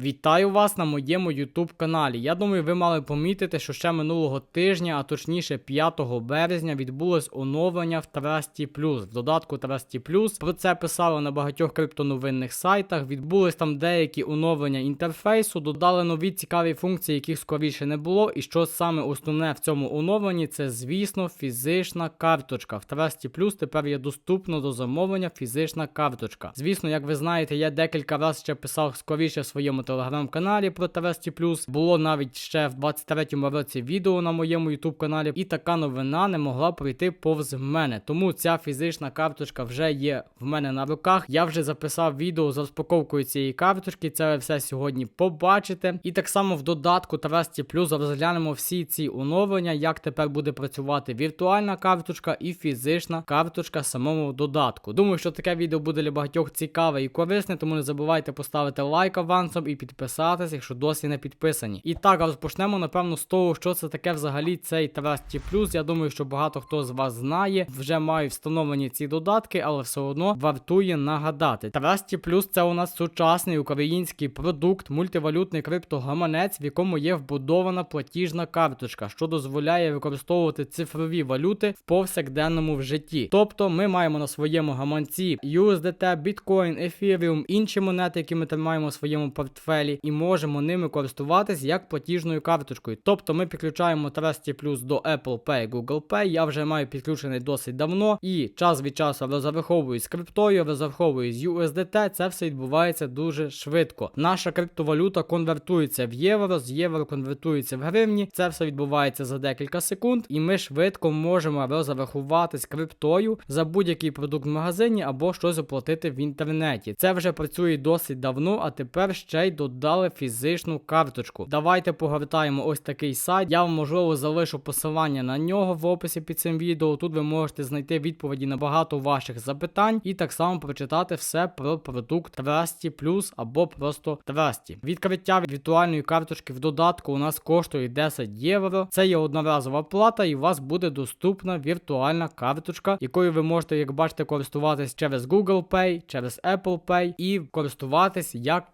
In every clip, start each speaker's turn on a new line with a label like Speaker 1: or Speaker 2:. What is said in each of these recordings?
Speaker 1: Вітаю вас на моєму YouTube каналі. Я думаю, ви мали помітити, що ще минулого тижня, а точніше 5 березня, відбулось оновлення в Trusty Plus, в додатку Trusty Plus. Про це писали на багатьох криптоновинних сайтах. Відбулись там деякі оновлення інтерфейсу, додали нові цікаві функції, яких скоріше не було. І що саме основне в цьому оновленні, це, звісно, фізична карточка. В Trusty Plus тепер є доступно до замовлення фізична карточка. Звісно, як ви знаєте, я декілька разів ще писав скоріше в своєму телеграм-каналі про Тресті Плюс. Було навіть ще в 23-му році відео на моєму ютуб каналі, і така новина не могла пройти повз мене. Тому ця фізична карточка вже є в мене на руках. Я вже записав відео з розпаковкою цієї карточки. Це ви все сьогодні побачите. І так само в додатку Тресті Плюс розглянемо всі ці оновлення, як тепер буде працювати віртуальна карточка і фізична карточка самому додатку. Думаю, що таке відео буде для багатьох цікаве і корисне, тому не забувайте поставити лайк авансом і підписатись, якщо досі не підписані. І так, розпочнемо, напевно, з того, що це таке взагалі цей Trusty Plus. Я думаю, що багато хто з вас знає, вже мають встановлені ці додатки, але все одно вартує нагадати. Trusty Plus це у нас сучасний український продукт, мультивалютний криптогаманець, в якому є вбудована платіжна карточка, що дозволяє використовувати цифрові валюти в повсякденному в житті. Тобто ми маємо на своєму гаманці USDT, Bitcoin, Ethereum, інші монети, які ми тримаємо в своєму портфелі, і можемо ними користуватись як платіжною карточкою. Тобто ми підключаємо Trusty Plus до Apple Pay, Google Pay. Я вже маю підключений досить давно, і час від часу розраховую з криптою, розраховую з USDT. Це все відбувається дуже швидко. Наша криптовалюта конвертується в євро, з євро конвертується в гривні. Це все відбувається за декілька секунд, і ми швидко можемо розрахуватись криптою за будь-який продукт в магазині або щось оплатити в інтернеті. Це вже працює досить давно, а тепер ще й додали фізичну карточку. Давайте погортаємо ось такий сайт. Я вам можливо залишу посилання на нього в описі під цим відео. Тут ви можете знайти відповіді на багато ваших запитань і так само прочитати все про продукт Trusty Plus або просто Trusty. Відкриття віртуальної карточки в додатку у нас коштує 10 євро. Це є одноразова плата, і у вас буде доступна віртуальна карточка, якою ви можете, як бачите, користуватись через Google Pay, через Apple Pay і користуватись як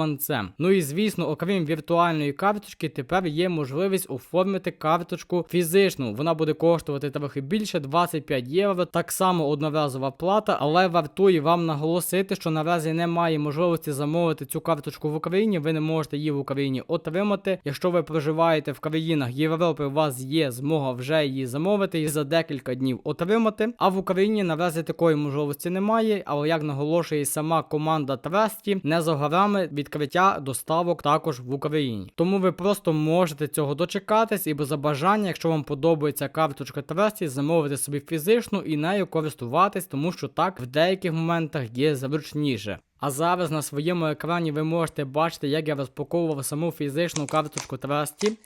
Speaker 1: криптогаманцем. Ну і звісно, окрім віртуальної карточки, тепер є можливість оформити карточку фізичну. Вона буде коштувати трохи більше 25 євро. Так само одноразова плата, але вартує вам наголосити, що наразі немає можливості замовити цю карточку в Україні. Ви не можете її в Україні отримати. Якщо ви проживаєте в країнах Європи, у вас є змога вже її замовити і за декілька днів отримати. А в Україні наразі такої можливості немає. Але як наголошує сама команда Трасті, не за горами відкриття доставок також в Україні. Тому ви просто можете цього дочекатись і за бажання, якщо вам подобається карточка Трасті, замовити собі фізичну і нею користуватись, тому що так в деяких моментах є зручніше. А зараз на своєму екрані ви можете бачити, як я розпаковував саму фізичну карточку Трасті.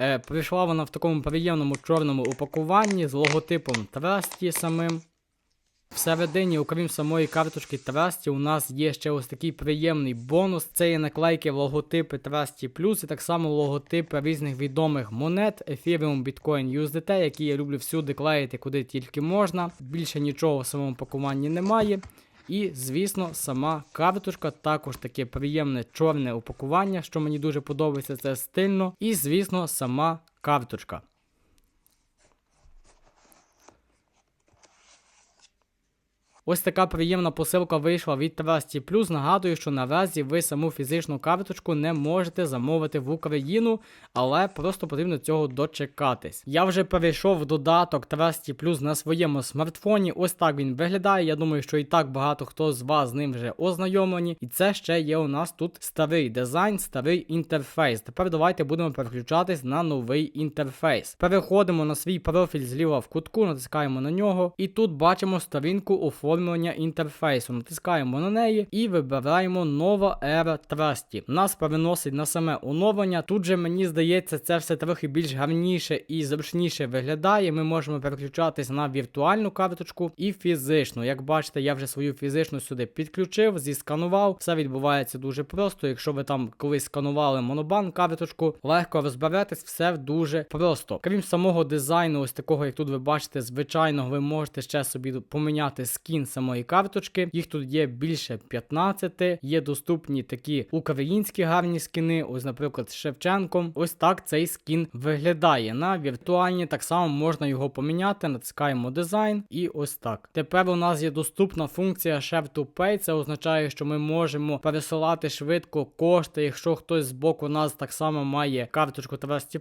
Speaker 1: Е, прийшла вона в такому приємному чорному упакуванні з логотипом Трасті самим. Всередині, окрім самої карточки Trusty, у нас є ще ось такий приємний бонус. Це є наклейки логотипи Trusty Plus і так само логотипи різних відомих монет Ethereum, Bitcoin, USDT, які я люблю всюди клеїти, куди тільки можна. Більше нічого в самому пакуванні немає. І, звісно, сама карточка також таке приємне чорне упакування, що мені дуже подобається, це стильно. І, звісно, сама карточка. Ось така приємна посилка вийшла від Trusty Plus. Нагадую, що наразі ви саму фізичну карточку не можете замовити в Україну, але просто потрібно цього дочекатись. Я вже перейшов в додаток Trusty Plus на своєму смартфоні. Ось так він виглядає. Я думаю, що і так багато хто з вас з ним вже ознайомлені. І це ще є у нас тут старий дизайн, старий інтерфейс. Тепер давайте будемо переключатись на новий інтерфейс. Переходимо на свій профіль зліва в кутку, натискаємо на нього, і тут бачимо сторінку оформлення інтерфейсу. Натискаємо на неї і вибираємо нова ера Trusty. Нас переносить на саме оновлення. Тут же мені здається, це все трохи більш гарніше і зручніше виглядає. Ми можемо переключатись на віртуальну карточку і фізичну. Як бачите, я вже свою фізичну сюди підключив, зісканував. Все відбувається дуже просто. Якщо ви там колись сканували монобанк карточку, легко розберетесь, все дуже просто. Крім самого дизайну, ось такого, як тут ви бачите, звичайно, ви можете ще собі поміняти скін самої карточки. Їх тут є більше 15. Є доступні такі українські гарні скіни. Ось, наприклад, з Шевченком. Ось так цей скін виглядає. На віртуальні так само можна його поміняти. Натискаємо дизайн і ось так. Тепер у нас є доступна функція Share to Pay. Це означає, що ми можемо пересилати швидко кошти. Якщо хтось з боку нас так само має карточку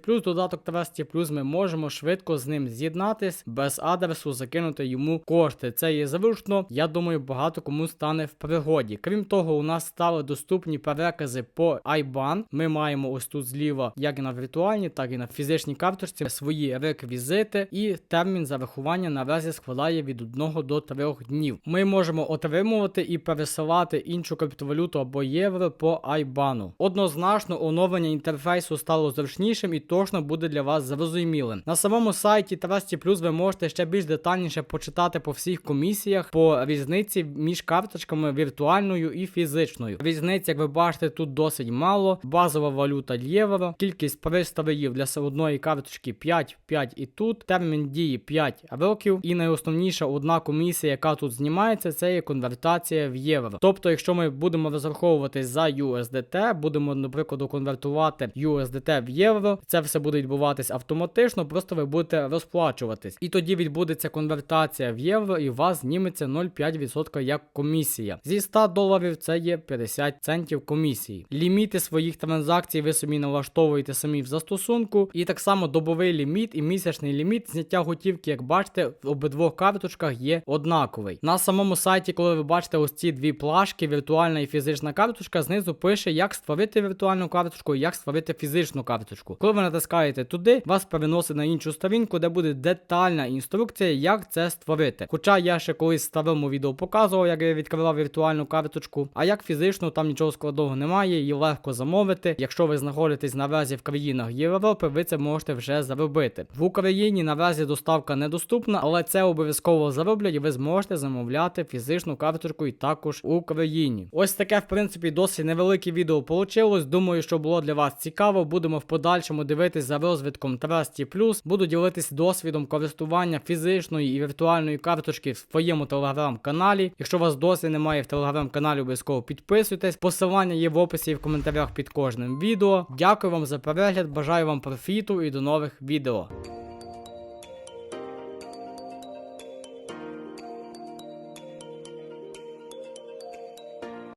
Speaker 1: Плюс, додаток Плюс, ми можемо швидко з ним з'єднатись без адресу, закинути йому кошти. Це є зручно. Я думаю, багато кому стане в пригоді. Крім того, у нас стали доступні перекази по IBAN. Ми маємо ось тут зліва, як і на віртуальній, так і на фізичній карточці свої реквізити, і термін зарахування наразі складає від 1 до 3 днів. Ми можемо отримувати і пересилати іншу криптовалюту або євро по IBAN. Однозначно, оновлення інтерфейсу стало зручнішим і точно буде для вас зрозумілим. На самому сайті Trusty Plus ви можете ще більш детальніше почитати по всіх комісіях по різниці між карточками віртуальною і фізичною. Різниць, як ви бачите, тут досить мало. Базова валюта євро, кількість пристроїв для одної карточки 5, 5 і тут. Термін дії 5 років. І найосновніша одна комісія, яка тут знімається, це є конвертація в євро. Тобто, якщо ми будемо розраховувати за USDT, будемо, наприклад, конвертувати USDT в євро, це все буде відбуватись автоматично, просто ви будете розплачуватись. І тоді відбудеться конвертація в євро, і у вас зніметься 0,5% як комісія. Зі 100 доларів це є 50 центів комісії. Ліміти своїх транзакцій ви собі налаштовуєте самі в застосунку. І так само добовий ліміт і місячний ліміт зняття готівки, як бачите, в обидвох карточках є однаковий. На самому сайті, коли ви бачите ось ці дві плашки, віртуальна і фізична карточка, знизу пише, як створити віртуальну карточку і як створити фізичну карточку. Коли ви натискаєте туди, вас переносить на іншу сторінку, де буде детальна інструкція, як це створити. Хоча я ще колись в старому відео показував, як я відкривав віртуальну карточку, а як фізичну, там нічого складного немає, її легко замовити. Якщо ви знаходитесь наразі в країнах Європи, ви це можете вже заробити. В Україні наразі доставка недоступна, але це обов'язково зароблять, і ви зможете замовляти фізичну карточку і також в Україні. Ось таке, в принципі, досить невелике відео получилось. Думаю, що було для вас цікаво. Будемо в подальшому дивитись за розвитком Trusty+. Буду ділитись досвідом користування фізичної і віртуальної карточки в своєму телеграм-каналі. Якщо у вас досі немає в телеграм-каналі, обов'язково підписуйтесь. Посилання є в описі і в коментарях під кожним відео. Дякую вам за перегляд, бажаю вам профіту і до нових відео.